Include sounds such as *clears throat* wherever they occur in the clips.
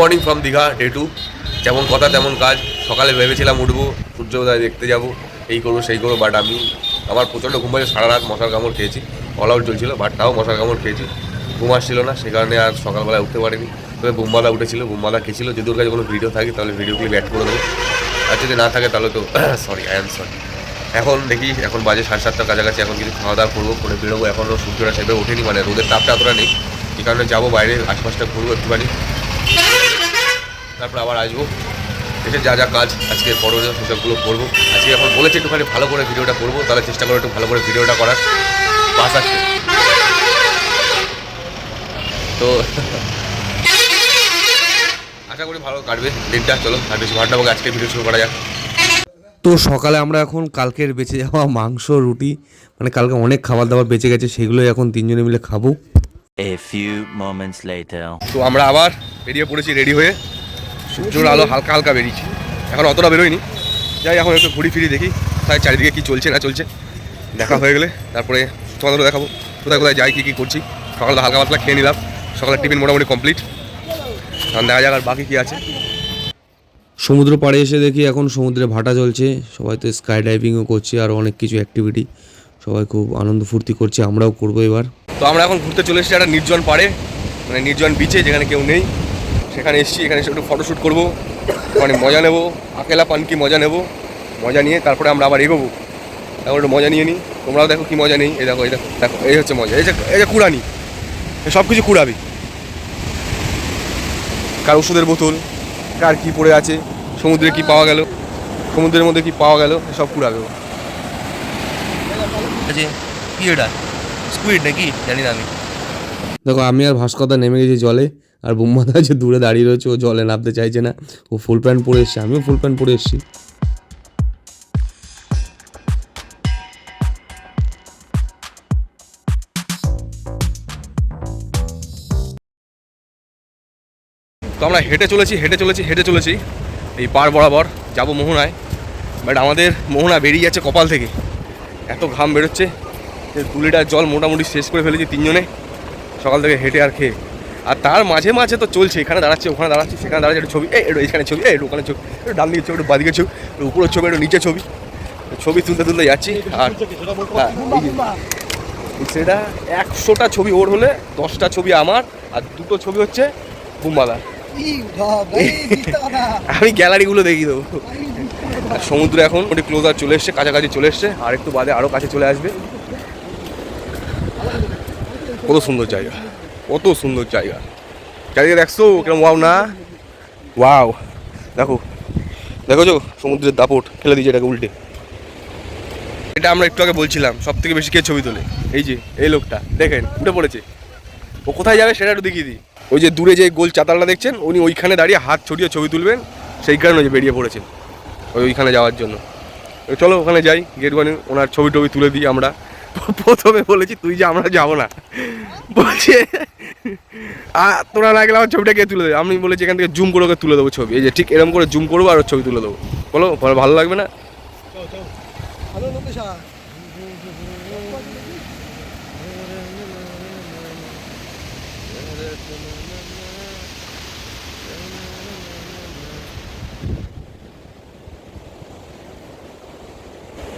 Morning from Digha day two যেমন কথা, তেমন কাজ। সকালে ভেবেছিলাম উঠবো, সূর্যোদয় দেখতে যাব, এই করব, সেই করব বাট আমি আমার প্রচণ্ড ঘুম পাচ্ছে সারা রাত মশার কামড় খেয়েছি অল আউট চলছিল বাট তাও মশার কামড় খেয়েছি। ঘুম আসছিল না, সে কারণে আর সকালবেলায় উঠতে পারিনি। তবে বুম্বাদা উঠেছিল, বুম্বাদা খেয়েছিল যদি ওর কাছে কোনো ভিডিও থাকে, তাহলে ভিডিও ক্লিপ অ্যাড করে দেবো। আর যদি না থাকে, তাহলে তো সরি আই এম সরি এখন দেখি, এখন বাজে সাড়ে সাতটার কাছাকাছি, এখন কিছু খাওয়া দাওয়া করব, করে বেরোবো। এখনও সূর্যটা সেভাবে ওঠেনি মানে রোদের তাপটা অতটা নেই এই কারণে যাব বাইরে, আশপাশটা ঘুরবো একটুখানি। তারপর আবার আসব। এসে যা যা কাজ আজকে করণীয় সেসবগুলো করব। আজকে এখন বলেছি একটুখানি ভালো করে ভিডিওটা করব তাহলে চেষ্টা করব একটু ভালো করে ভিডিওটা করার। বাস আসছে তো *laughs* আশা করি ভালো কাটবে দিনটা। চলো আর বেশি ভাড়াটা আজকে ভিডিও শুরু করা যাক। তো সকালে আমরা এখন কালকের বেঁচে যাওয়া মাংস রুটি মানে কালকে অনেক খাবার দাবার বেঁচে গেছে সেগুলোই এখন তিনজনে মিলে খাব। A few moments later. তো আমরা আবার বেরিয়ে পড়েছি রেডি হয়ে। সূর্যর আলো হালকা হালকা বেরিয়েছে। এখন অতটা বেরোয়নি। যাই এখন একটু ঘুরি ফিরি দেখি তাই চারিদিকে কী চলছে না চলছে। দেখা হয়ে গেলে তারপরে তোমাদেরও দেখাবো। কোথায় কোথায় যাই কী কী করছি। সকালে হালকা পাতলা খেয়ে নিলাম। সকালের টিফিন মোটামুটি কমপ্লিট। এখন দেখা যাক আর বাকি কী আছে। সমুদ্র পাড়ে এসে দেখি এখন সমুদ্রে ভাটা চলছে সবাই তো স্কাই ডাইভিংও করছে আর অনেক কিছু অ্যাক্টিভিটি সবাই খুব আনন্দ ফুর্তি করছে আমরাও করব এবার। তো আমরা এখন ঘুরতে চলে এসেছি একটা নির্জন পাড়ে মানে নির্জন বিচে যেখানে কেউ নেই। সেখানে এসেছি এখানে এসে একটু ফটোশ্যুট করব। মানে মজা নেব আকেলা পান কি মজা নেব। মজা নিয়ে তারপরে আমরা আবার এগোবো। তারপর একটু মজা নিয়ে নিই তোমরাও দেখো কি মজা নেই। এই দেখো এই দেখো দেখো এই হচ্ছে মজা। এই যে এই যে কুড়ানি সব কিছু কুড়াবি। কার ওষুধের বোতল কার কি পড়ে আছে সমুদ্রে কি পাওয়া গেল সমুদ্রের মধ্যে কি পাওয়া গেল সব কুড়াবে ও। আছে কি এটা? স্কুইড নাকি? জানি না আমি। দেখো আমি আর ভাস্করদা নেমে গেছি জলে। আর বুম্মাদা যে দূরে দাঁড়িয়ে রয়েছে, ও জলে নামতে চাইছে না। ও ফুল প্যান্ট পরে এসছে, আমিও ফুল প্যান্ট পরে এসেছি। তো আমরা হেঁটে চলেছি হেঁটে চলেছি হেঁটে চলেছি। এই পার বরাবর যাব মোহনায়। বাট আমাদের মোহনা বেরিয়ে যাচ্ছে কপাল থেকে। এত ঘাম বেরোচ্ছে যে দু লিটার জল মোটামুটি শেষ করে ফেলেছি তিনজনে। সকাল থেকে হেঁটে আর খেয়ে। আর তার মাঝে মাঝে তো চলছে এখানে দাঁড়াচ্ছে ওখানে দাঁড়াচ্ছে সেখানে দাঁড়াচ্ছে একটু ছবি এই একটু এখানে ছবি এই ওখানে ছবি একটু ডান দিকে ছবি একটু বাদিকে ছবি একটু উপরের ছবি একটু নিচে ছবি ছবি তুলতে তুলতে যাচ্ছি আর হ্যাঁ, সেটা একশোটা ছবি ওর হলে দশটা ছবি আমার আর দুটো ছবি হচ্ছে বুম্বাদা আমি গ্যালারিগুলো দেখিয়ে দেবো। আর সমুদ্র এখন ওটি ক্লোজার চলে এসছে কাছাকাছি চলে এসছে আর একটু বাদে আরও কাছে চলে আসবে। কত সুন্দর জায়গা। কত সুন্দর জায়গা। চারিদিকে দেখছ? কিরম ওয়াও না? ওয়াও দেখো। দেখো তো সমুদ্রের দাপট ফেলে দিয়েছে এটাকে উল্টে। এটা আমরা একটু আগে বলছিলাম সব থেকে বেশি কে ছবি তোলে? এই যে, এই লোকটা। দেখেন, উঠে পড়েছে। ও কোথায় যাবে সেটা একটু দেখিয়ে দিই। ওই যে দূরে যে গোল চাতালটা দেখছেন, উনি ওইখানে দাঁড়িয়ে হাত ছড়িয়ে ছবি তুলবেন সেই কারণে যে বেরিয়ে পড়েছেন, ওই ওইখানে যাওয়ার জন্য। চলো ওখানে যাই, গেট ওয়ানে ওনার ছবি টবি তুলে দিই আমরা। প্রথমে বলেছি, তুই যে আমরা যাব না। বলছে তোরা না গেলে আমার ছবিটা কে তুলে দেবে? আমি বলেছি এখান থেকে জুম করে ওকে তুলে দেবো ছবি। এই যে ঠিক এরকম করে জুম করব আর ছবি তুলে দেবো। বলো ভালো লাগবে না?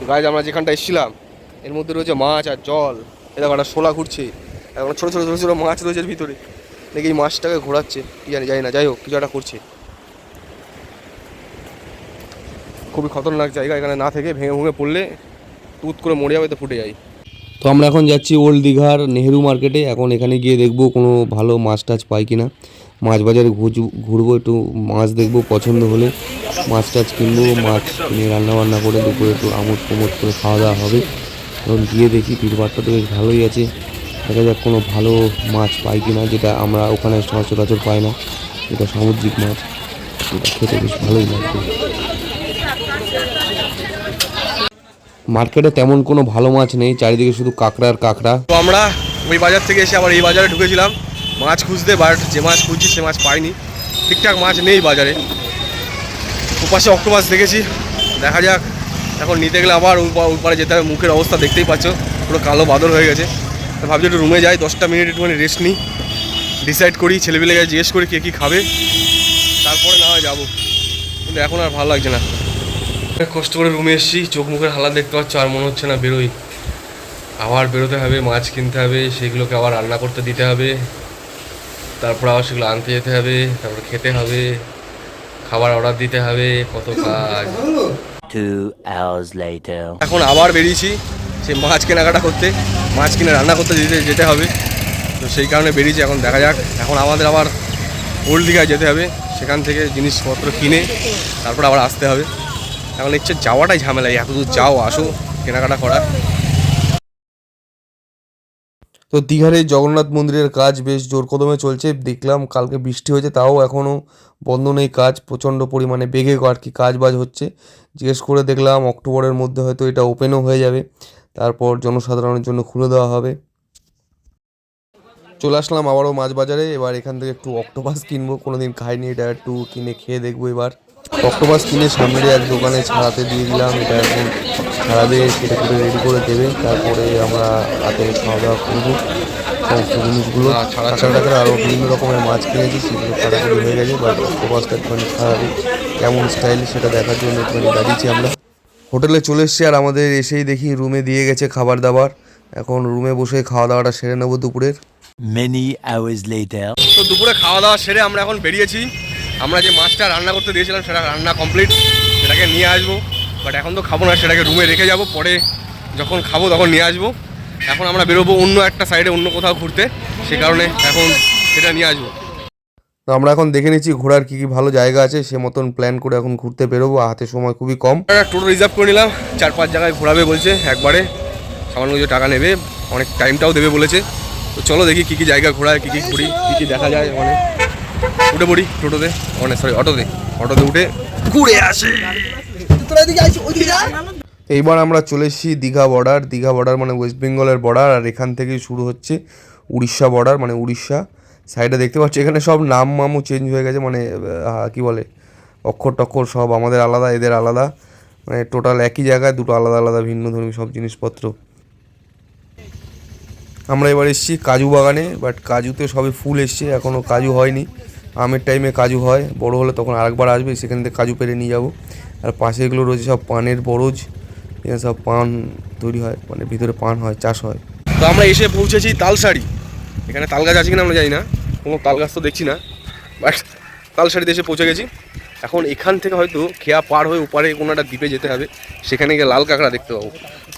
গাছ আমরা যেখানটা এসেছিলাম, এর মধ্যে রয়েছে মাছ আর জল। এরকম একটা শোলা ঘুরছে। এখন ছোটো ছোটো ছোটো ছোটো মাছ রয়েছে ভিতরে। দেখি এই মাছটাকে ঘোরাচ্ছে, কি জানি জানি না। যাই হোক, কিছু একটা করছে। খুবই খতরনাক জায়গা, এখানে না থেকে ভেঙে ভেঙে পড়লে তুত করে মরে যাবে, তো ফুটে যায়। তো আমরা এখন যাচ্ছি ওল্ড দীঘার নেহেরু মার্কেটে। এখন এখানে গিয়ে দেখব কোনো ভালো মাছ টাছ পাই কিনা। মাছ বাজারে ঘুরবো, একটু মাছ দেখব পছন্দ হলে। মাছ টাছ কিনবো, মাছ কিনে রান্না বান্না করে দুপুরে একটু আমোদ প্রমোদ করে খাওয়া দাওয়া হবে। এখন গিয়ে দেখি ভিড়ভাড়টা তো বেশ ভালোই আছে। দেখা যাক কোনো ভালো মাছ পাই কিনা যেটা আমরা ওখানে সচরাচর পাই না। এটা সামুদ্রিক মাছ। এটা খেতে বেশ ভালোই লাগবে। মার্কেটে তেমন কোনো ভালো মাছ নেই, চারিদিকে শুধু কাঁকড়া আর কাঁকড়া। তো আমরা ওই বাজার থেকে এসে আবার এই বাজারে ঢুকেছিলাম। মাছ খুঁজতে, বাট যে মাছ খুঁজছি সে মাছ পাইনি। ঠিকঠাক মাছ নেই বাজারে। ওপাশে অক্টোপাস দেখেছি। দেখা যাক। এখন নিতে গেলে আবার ওই পা- ওই পারে যেতে হবে। মুখের অবস্থা দেখতেই পাচ্ছ। পুরো কালো বাদল হয়ে গেছে। তো ভাবছি একটু রুমে যাই দশটা মিনিট একটুখানি রেস্ট নিই। ডিসাইড করি ছেলেপিলেকে জিজ্ঞেস করি কে কী খাবে। তারপরে না হয় যাব। কিন্তু এখন আর ভালো লাগছে না। অনেক কষ্ট করে রুমে এসেছি চোখ মুখের হালাত দেখতে পাচ্ছ আর মনে হচ্ছে না বেরোই। আবার বেরোতে হবে মাছ কিনতে হবে সেগুলোকে আবার রান্না করতে দিতে হবে। তারপর আবার সেগুলো আনতে যেতে হবে তারপর খেতে হবে খাবার অর্ডার দিতে হবে কত কাজ। এখন আবার বেরিয়েছি সে মাছ কেনাকাটা করতে। মাছ কিনে রান্না করতে যেতে যেতে হবে। তো সেই কারণে বেরিয়েছি, এখন দেখা যাক। এখন আমাদের আবার ওল্ড দীঘায় যেতে হবে। সেখান থেকে জিনিসপত্র কিনে তারপর আবার আসতে হবে। এখন ইচ্ছে যাওয়াটাই ঝামেলা এত দূর যাও, আসো, কেনাকাটা করার তো দীঘার এই জগন্নাথ মন্দিরের কাজ বেশ জোর কদমে চলছে। দেখলাম কালকে বৃষ্টি হয়েছে, তাও এখনও বন্ধ নেই কাজ। প্রচণ্ড পরিমাণে বেগে আর কি কাজ বাজ হচ্ছে। জিজ্ঞেস করে দেখলাম অক্টোবরের মধ্যে হয়তো এটা ওপেনও হয়ে যাবে। তারপর জনসাধারণের জন্য খুলে দেওয়া হবে। চলে আসলাম আবারও মাছ বাজারে এবার এখান থেকে একটু অক্টোপাস কিনবো। কোনো দিন খাইনি এটা একটু কিনে খেয়ে দেখব এবার। অক্টোপাস কিনে সামনে এক দোকানে ছাড়াতে দিয়ে দিলাম। এটা এখন ছাড়াবে সেটা করে রেডি করে দেবে। তারপরে আমরা হাতে খাওয়া দাওয়া করব। সমস্ত জিনিসগুলো। না, ছাড়া আরও বিভিন্ন রকমের মাছ কিনেছি সেগুলো কাটাকুটি হয়ে গেছে। বাট অক্টোপাসটা একটুখানি ছাড়াবে। কেমন স্টাইল সেটা দেখার জন্য একটুখানি দাঁড়িয়েছি আমরা। হোটেলে চলে এসেছি আর আমাদের এসেই দেখি রুমে দিয়ে গেছে খাবার দাবার। এখন রুমে বসে খাওয়া দাওয়াটা সেরে নেব দুপুরের। Many hours later. তো দুপুরে খাওয়া দাওয়া সেরে আমরা এখন বেরিয়েছি। আমরা যে মাছটা রান্না করতে দিয়েছিলাম সেটা রান্না কমপ্লিট সেটাকে নিয়ে আসব। বাট এখন তো খাব না সেটাকে রুমে রেখে যাব। পরে যখন খাব তখন নিয়ে আসব। এখন আমরা বেরোবো অন্য একটা সাইডে অন্য কোথাও ঘুরতে। সে কারণে এখন সেটা নিয়ে আসব। তো আমরা এখন দেখে নিচ্ছি ঘোরার কী কী ভালো জায়গা আছে সে মতন প্ল্যান করে এখন ঘুরতে বেরোবো হাতে সময় খুবই কম। একটা টোটো রিজার্ভ করে নিলাম চার পাঁচ জায়গায় ঘোরাবে বলছে একবারে সামান্য কিছু টাকা নেবে অনেক টাইমটাও দেবে বলেছে। তো চলো দেখি কী কী জায়গা ঘোরায় কী কী ঘুরি কী কী দেখা যায় মানে। উঠে পড়ি টোটোতে মানে সরি অটোতে অটোতে উঠে ঘুরে আসে। এইবার আমরা চলে এসেছি দীঘা বর্ডার দীঘা বর্ডার মানে ওয়েস্ট বেঙ্গলের বর্ডার আর এখান থেকেই শুরু হচ্ছে উড়িষ্যা বর্ডার মানে উড়িষ্যা। সাইডে দেখতে পাচ্ছি, এখানে সব নাম মামও চেঞ্জ হয়ে গেছে মানে কি বলে, অক্ষর টক্ষর সব আমাদের আলাদা, এদের আলাদা মানে টোটাল একই জায়গায় দুটো আলাদা আলাদা ভিন্ন ধর্মী সব জিনিসপত্র। আমরা এবার এসেছি কাজু বাগানে বাট কাজুতে সবে ফুল এসছে এখনও কাজু হয়নি। আমের টাইমে কাজু হয়, বড় হলে তখন আরেকবার আসবে, সেখান থেকে কাজু পেরে নিয়ে যাব। আর পাশে এগুলো রয়েছে সব পানের বরজ, এখানে সব পান তৈরি হয় মানে ভিতরে পান হয়, চাষ হয়। তো আমরা এসে পৌঁছেছি তালসারি এখানে তাল গাছ আছে কিনা আমরা জানি না, কোনো তাল গাছ তো দেখছি না বাট তালসারিতে এসে পৌঁছে গেছি। এখন এখান থেকে হয়তো খেয়া পার হয়ে ওপারে কোনো একটা দ্বীপে যেতে হবে, সেখানে গিয়ে লাল কাঁকড়া দেখতে পাবো।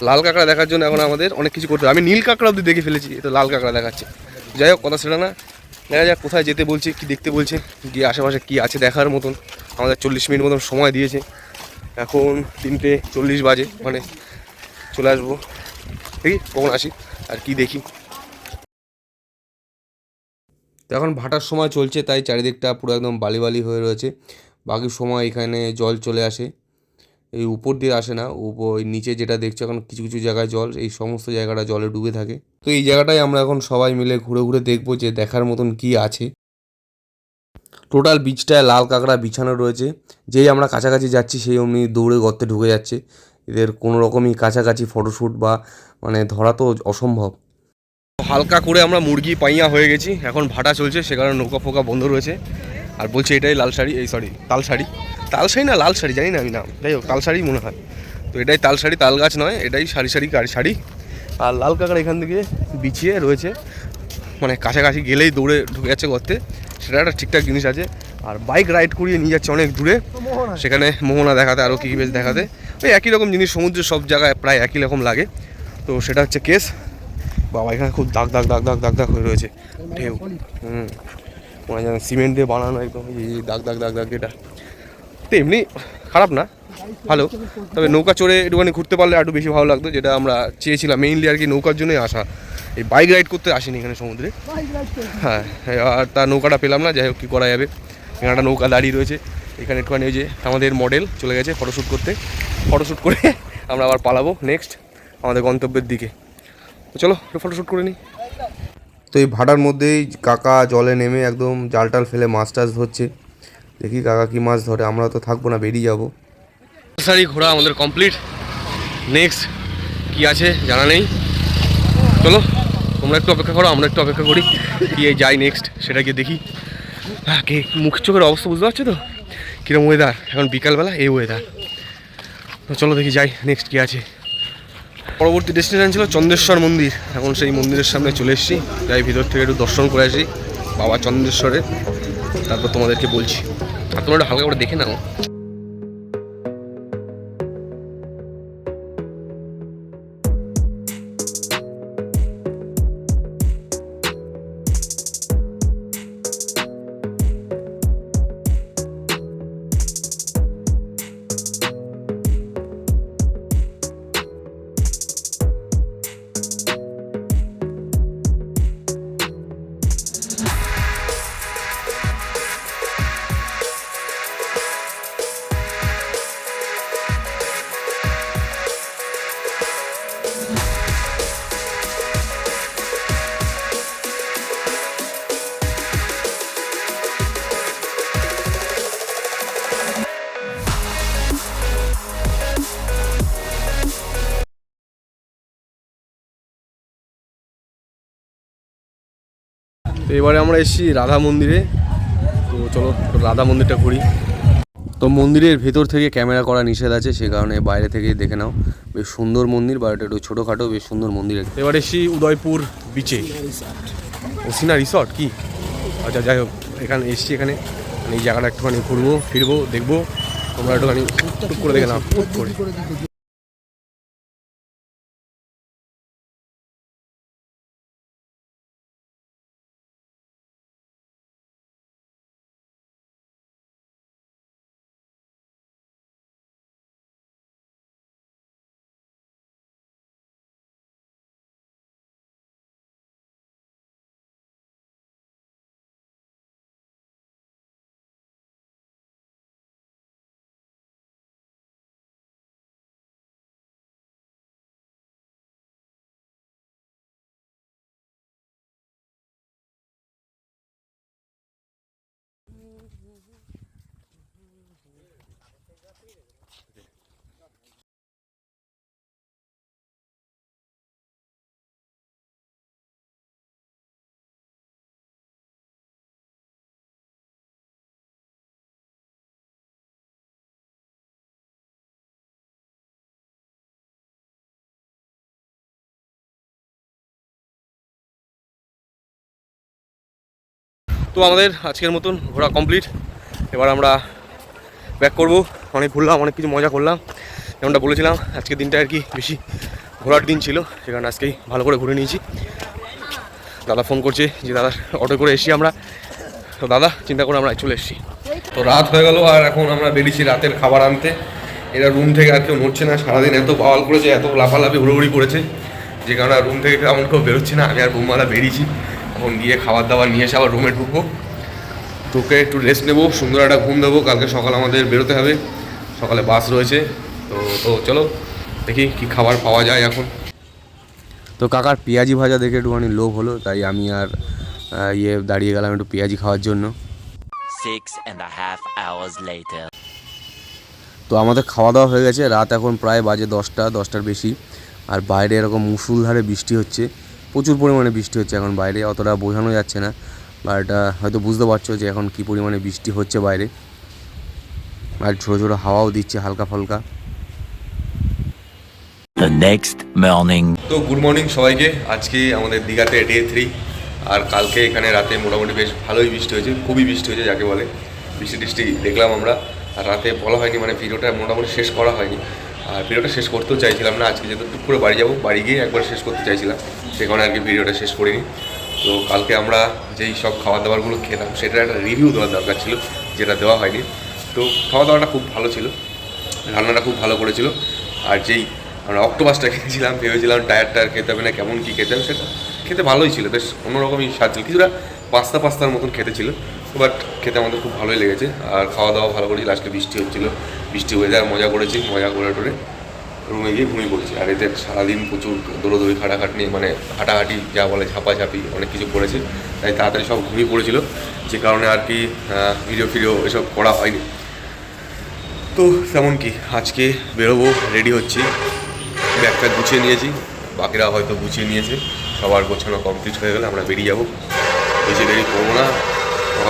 লাল কাঁকড়া দেখার জন্য এখন আমাদের অনেক কিছু করতে হবে। আমি নীল কাঁকড়া অব্দি দেখে ফেলেছি এটা লাল কাঁকড়া দেখাচ্ছে। যাই হোক, কথা সেটা না। দেখা যাক কোথায় যেতে বলছে, কি দেখতে বলছে, গিয়ে আশেপাশে কি আছে দেখার মতন। আমাদের চল্লিশ মিনিট মতন সময় দিয়েছে। এখন তিনটে চল্লিশ বাজে মানে চলে আসব। দেখি, কখন আসি, আর কি দেখি। তো এখন ভাটার সময় চলছে, তাই চারিদিকটা পুরো একদম বালি বালি হয়ে রয়েছে। বাকি সময় এখানে জল চলে আসে, এই উপর দিয়ে আসে না উপর নিচে যেটা দেখছ এখন কিছু কিছু জায়গায় জল, এই সমস্ত জায়গাটা জলে ডুবে থাকে। তো এই জায়গাটাই আমরা এখন সবাই মিলে ঘুরে ঘুরে দেখব যে দেখার মতন কি আছে। টোটাল বিচটায় লাল কাঁকড়া বিছানো রয়েছে, যেই আমরা কাছাকাছি যাচ্ছি সেই অমনি দৌড়ে গর্তে ঢুকে যাচ্ছে। এদের কোনো রকমই কাছাকাছি ফটোশ্যুট বা মানে ধরা তো অসম্ভব। হালকা করে আমরা মুরগি, পাইয়া হয়ে গেছি। এখন ভাটা চলছে, সে কারণে নৌকা ফোকা বন্ধ রয়েছে। আর বলছে এটাই লাল শাড়ি, এই সরি তাল শাড়ি। তাল শাড়ি না, লাল শাড়ি, জানি না আমি নাম। যাই হোক তাল শাড়ি মনে হয়। তো এটাই তাল শাড়ি, তাল গাছ নয়, এটাই সারি সারি গাড়ি শাড়ি। আর লাল কাঁকড়া এখান থেকে বিছিয়ে রয়েছে। মানে কাছাকাছি গেলেই দৌড়ে ঢুকে যাচ্ছে গর্তে। সেটা একটা ঠিকঠাক জিনিস আছে। আর বাইক রাইড করিয়ে নিয়ে যাচ্ছে অনেক দূরে। সেখানে মোহনা দেখাতে আরও কী কী বেশ দেখাতে। ওই একই রকম জিনিস, সমুদ্রের সব জায়গায় প্রায় একই রকম লাগে। তো সেটা হচ্ছে কেস বাবা, এখানে খুব দাগ দাগ দাগ দাগ দাগ দাগ হয়ে রয়েছে। ঢেউ। হুম। মনে যেন সিমেন্ট দিয়ে বানানো একদম এই দাগ দাগ দাগ দাগ এটা। তো এমনি খারাপ না? ভালো। তবে নৌকা চড়ে একটুখানি ঘুরতে পারলে একটু বেশি ভালো লাগতো, যেটা আমরা চেয়েছিলাম। মেইনলি আর কি নৌকার জন্যই আসা। এই বাইক রাইড করতে আসিনি এখানে সমুদ্রে। হ্যাঁ আর তার নৌকাটা পেলাম না, যাই হোক, কী করা যাবে? এখানে একটা নৌকা দাঁড়িয়ে রয়েছে। এখানে একটুখানি ওই যে আমাদের মডেল চলে গেছে ফটোশ্যুট করতে। ফটোশ্যুট করে *laughs* আমরা আবার পালাবো নেক্সট আমাদের গন্তব্যের দিকে। তো চলো একটু ফটোশ্যুট করে নিই। তো এই ভাটার মধ্যেই কাকা জলে নেমে একদম জাল টাল ফেলে মাছ টাছ ধরছে। দেখি কাকা কি মাছ ধরে আমরা তো থাকব না বেরিয়ে যাব। সারি ঘোরা আমাদের কমপ্লিট নেক্সট কি আছে জানা নেই। চলো তোমরা একটু অপেক্ষা করো আমরা একটু অপেক্ষা করি কি যাই নেক্সট সেটা গিয়ে দেখি। হ্যাঁ কে মুখ চোখের অবস্থা বুঝতে পারছ তো? কিরম ওয়েদার এখন বিকালবেলা এই ওয়েদার তো চলো দেখি যাই নেক্সট কি আছে। পরবর্তী ডেস্টিনেশন ছিল চন্দ্রেশ্বর মন্দির। এখন সেই মন্দিরের সামনে চলে এসেছি। যাই ভিতর থেকে একটু দর্শন করে আসি। বাবা চন্দ্রেশ্বরের। তারপর তোমাদেরকে বলছি। আর তোমরা একটু হালকা করে দেখে নাও। এবারে আমরা এসেছি রাধা মন্দিরে। তো চলো রাধা মন্দিরটা ঘুরি। তো মন্দিরের ভেতর থেকে ক্যামেরা করা নিষেধ আছে সে কারণে বাইরে থেকে দেখে নাও। বেশ সুন্দর মন্দির বা এটা একটু ছোটোখাটো বেশ সুন্দর মন্দির এবার এসেছি উদয়পুর বিচে ওসিনা রিসর্ট কি? আচ্ছা যাই হোক এখানে এসেছি এখানে। মানে এই জায়গাটা একটুখানি ঘুরবো ফিরবো দেখব। তোমরা একটুখানি করে দেখে নাও। করে। তো আমাদের আজকের মতন ঘোরা কমপ্লিট এবার আমরা ব্যাক করব। অনেক ঘুরলাম, অনেক কিছু মজা করলাম। যেমনটা বলেছিলাম, আজকের দিনটা আর কি বেশি ঘোরার দিন ছিল সে কারণে আজকেই ভালো করে ঘুরে নিয়েছি। দাদা ফোন করছে যে, দাদা অটো করে এসেছি আমরা। তো দাদা, চিন্তা করে, আমরা চলে এসেছি। তো রাত হয়ে গেল, আর এখন আমরা বেরিয়েছি রাতের খাবার আনতে। এরা রুম থেকে আর কেউ নড়ছে না, সারাদিন এত বাওয়াল করেছে, এত লাফালাফি, হুড়োহুড়ি করেছে। যে কারণে রুম থেকে তেমন কেউ বেরোচ্ছে না, আমি আর রুমওয়ালা বেরিয়েছি। এখন গিয়ে খাবার দাবার নিয়ে এসে আবার রুমে ঢুকবো। তোকে একটু রেস্ট নেব সুন্দর একটা ঘুম দেবো। কালকে সকাল আমাদের বেরোতে হবে। সকালে বাস রয়েছে। তো তো চলো দেখি কি খাবার পাওয়া যায় এখন। তো কাকার পেঁয়াজি ভাজা দেখে একটুখানি লোভ হলো তাই আমি আর ইয়ে দাঁড়িয়ে গেলাম একটু পেঁয়াজি খাওয়ার জন্য. তো আমাদের খাওয়া দাওয়া হয়ে গেছে। রাত এখন প্রায় বাজে দশটা দশটার বেশি। আর বাইরে এরকম মুসুলধারে বৃষ্টি হচ্ছে। প্রচুর পরিমাণে বৃষ্টি হচ্ছে এখন বাইরে অতটা বোঝানো যাচ্ছে না বা এটা হয়তো বুঝতে পারছ যে এখন কী পরিমাণে বৃষ্টি হচ্ছে বাইরে। আর ঝোড়ো ঝোড়ো হাওয়াও দিচ্ছে হালকা ফালকা। Next morning. তো গুড মর্নিং সবাইকে আজকে আমাদের দীঘাতে ডে থ্রি আর কালকে এখানে রাতে মোটামুটি বেশ ভালোই বৃষ্টি হয়েছে খুবই বৃষ্টি হয়েছে যাকে বলে। বৃষ্টি টিষ্টি দেখলাম আমরা আর রাতে বলা হয়নি মানে ভিডিওটা মোটামুটি শেষ করা হয়নি। আর ভিডিওটা শেষ করতেও চাইছিলাম না, আজকে যেহেতু করে বাড়ি যাব, বাড়ি গিয়ে একবার শেষ করতে চাইছিলাম সে কারণে আর কি ভিডিওটা শেষ করিনি। তো কালকে আমরা যেই সব খাবার দাবারগুলো খেলাম, সেটার একটা রিভিউ দেওয়ার দরকার ছিল, যেটা দেওয়া হয়নি। তো খাওয়া দাওয়াটা খুব ভালো ছিল, রান্নাটা খুব ভালো করেছিল। আর যেই আমরা অক্টোপাসটা খেয়েছিলাম, ভেবেছিলাম টায়ার টায়ার খেতে হবে না, কেমন কী খেতে হবে সেটা, খেতে ভালোই ছিল, বেশ অন্যরকমই স্বাদ ছিল। কিছুটা পাস্তা পাস্তার মতন খেতে ছিল। বাট খেতে আমাদের খুব ভালোই লেগেছে। আর খাওয়া দাওয়া ভালো করেছি। লাস্টে বৃষ্টি হচ্ছিল। বৃষ্টি হয়ে ওয়েদার মজা করেছি। মজা করে টোরে রুমে গিয়ে ঘুমিয়ে পড়েছি। আর এদের সারাদিন প্রচুর দৌড়োদৌড়ি, খাটাখাটনি মানে হাঁটাহাঁটি, যা বলে ঝাপাঝাপি, অনেক কিছু করেছে। তাই তাড়াতাড়ি সব ঘুমিয়ে পড়েছিল। যে কারণে আর কি ভিডিও ফিডিও এসব করা হয়নি। তো তেমন কি, আজকে বেরোবো রেডি হচ্ছি। ব্যাগটা গুছিয়ে নিয়েছি। বাকিরা হয়তো গুছিয়ে নিয়েছে। সবার গোছানো কমপ্লিট হয়ে গেলে আমরা বেরিয়ে যাব। বেশি দেরি করব না।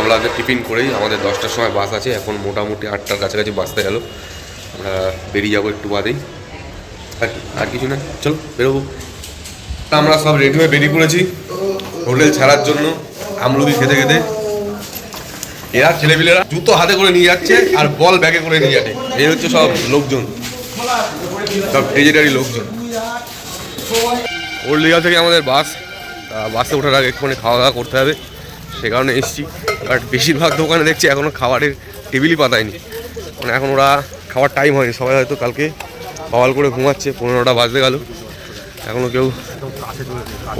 আমরা আগে টিফিন করেই আমাদের দশটার সময় বাস আছে। এখন মোটামুটি আটটার কাছাকাছি বাসতে গেল। আমরা বেরিয়ে যাব একটু বাদেই। আর আর কিছু না। চলো, বেরোবো। আমরা সব রেডি হয়ে বেরিয়ে পড়েছি হোটেল ছাড়ার জন্য, আমলুকি খেতে খেতে। এরা ছেলেপিলেরা জুতো হাতে করে নিয়ে যাচ্ছে আর বল ব্যাগে করে নিয়ে যাচ্ছে। এই হচ্ছে সব লোকজন। সব ট্রেজেডারি লোকজন। ওল্ড দীঘা থেকে আমাদের বাস? বাসে ওঠার আগে একটুখানি খাওয়া দাওয়া করতে হবে। সে কারণে এসেছি। বাট বেশিরভাগ দোকানে দেখছি এখনও খাবারের টেবিলই পাতায়নি। মানে এখন ওরা খাওয়ার টাইম হয়নি। সবাই হয়তো কালকে সওয়াল করে ঘুমাচ্ছে পনেরোটা বাজতে গেল। এখনও কেউ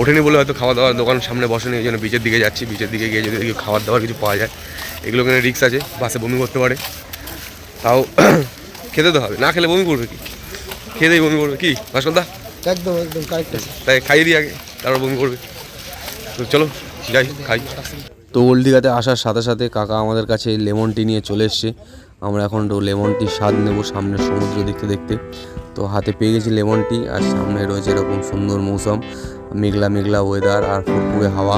ওঠেনি বলে হয়তো খাওয়া দাওয়ার দোকান সামনে বসেনি এই জন্য বিচের দিকে যাচ্ছি। বিচের দিকে গিয়ে যদি খাবার দাবার কিছু পাওয়া যায় এগুলো কিনে রিক্স আছে। বাসে বমি করতে পারে। তাও *clears throat* খেতে তো হবে। না খেলে বমি করবে কি? খেতেই বমি করবে। কি? ভাস্করদা একদম একদম কারেক্ট তাই খাইয়ে দিই আগে তারপর বমি করবে। তো চলো যাই খাই। তো ওল্ড দীঘাতে আসার সাথে সাথে কাকা আমাদের কাছে লেমন টি নিয়ে চলে এসছে। আমরা এখন লেমন টির স্বাদ নেব সামনে সমুদ্র দেখতে দেখতে। তো হাতে পেয়ে গেছি লেমন টি আর সামনে রয়েছে এরকম সুন্দর মৌসুম, মেঘলা মেঘলা ওয়েদার আর ফুরফুরে হাওয়া।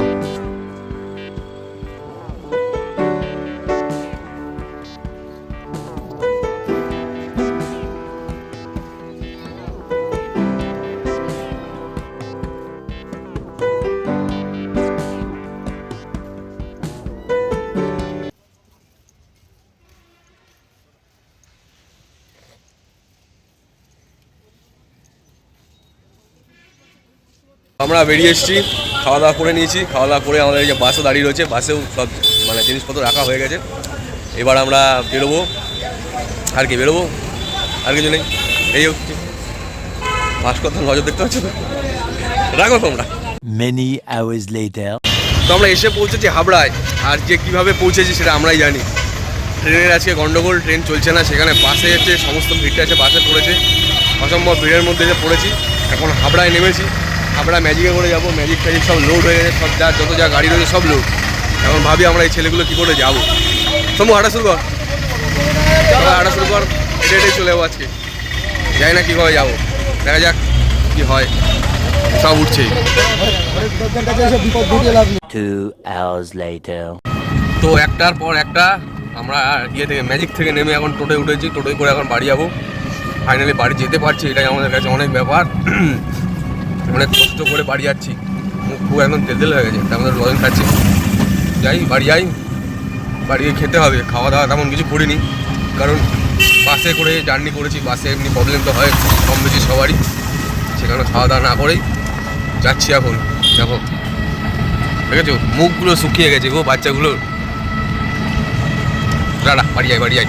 আমরা বেরিয়ে এসেছি খাওয়া দাওয়া করে নিয়েছি খাওয়া দাওয়া করে আমাদের এই যে বাসও দাঁড়িয়ে রয়েছে বাসেও সব মানে জিনিসপত্র রাখা হয়ে গেছে। এবার আমরা বেরোবো আর কি বেরোবো আর কিছু নেই। এই হচ্ছে। ভাস্কর তো নজর দেখতে পাচ্ছ? রাখো তোমরা। Many hours later. তো আমরা এসে পৌঁছেছি হাবড়ায়। আর যে কীভাবে পৌঁছেছি সেটা আমরাই জানি। ট্রেনের আজকে গন্ডগোল ট্রেন চলছে না সেখানে বাসে এসে সমস্ত ভিড়টা আছে বাসে পড়েছে। অসম্ভব ভিড়ের মধ্যে যে পড়েছি। এখন হাবড়ায় নেমেছি। হাবড়া ম্যাজিকে করে যাব ম্যাজিক ট্যাজিক সব লোড হয়ে গেছে সব যা যত যা গাড়ি রয়েছে সব লোড এখন ভাবি আমরা এই ছেলেগুলো কী করে যাব। সমু হাঁটা শুরু কর। হাঁটা শুরু কর হেঁটে হেঁটেই চলে যাব আজকে। জানি না কীভাবে যাব। দেখা যাক কী হয়। সব উঠছে. তো একটার পর একটা আমরা ইয়ে থেকে ম্যাজিক থেকে নেমে এখন টোটোয় উঠেছি। টোটোয় করে এখন বাড়ি যাব। ফাইনালি বাড়ি যেতে পারছি এটাই আমাদের কাছে অনেক ব্যাপার। অনেক কষ্ট করে বাড়ি যাচ্ছি। মুখ খুব একদম তেল তেল হয়ে গেছে। মধ্যে লজেন খাচ্ছি। যাই, বাড়ি যাই। বাড়ি গিয়ে খেতে হবে। খাওয়া দাওয়া তেমন কিছু করিনি। কারণ বাসে করে জার্নি করেছি। বাসে এমনি প্রবলেম তো হয় কম বেশি সবারই। সেখানে খাওয়া দাওয়া না করেই যাচ্ছি এখন। দেখো। দেখেছ? মুখগুলো শুকিয়ে গেছে গো বাচ্চাগুলোর। দাঁড়া, বাড়ি যাই বাড়ি যাই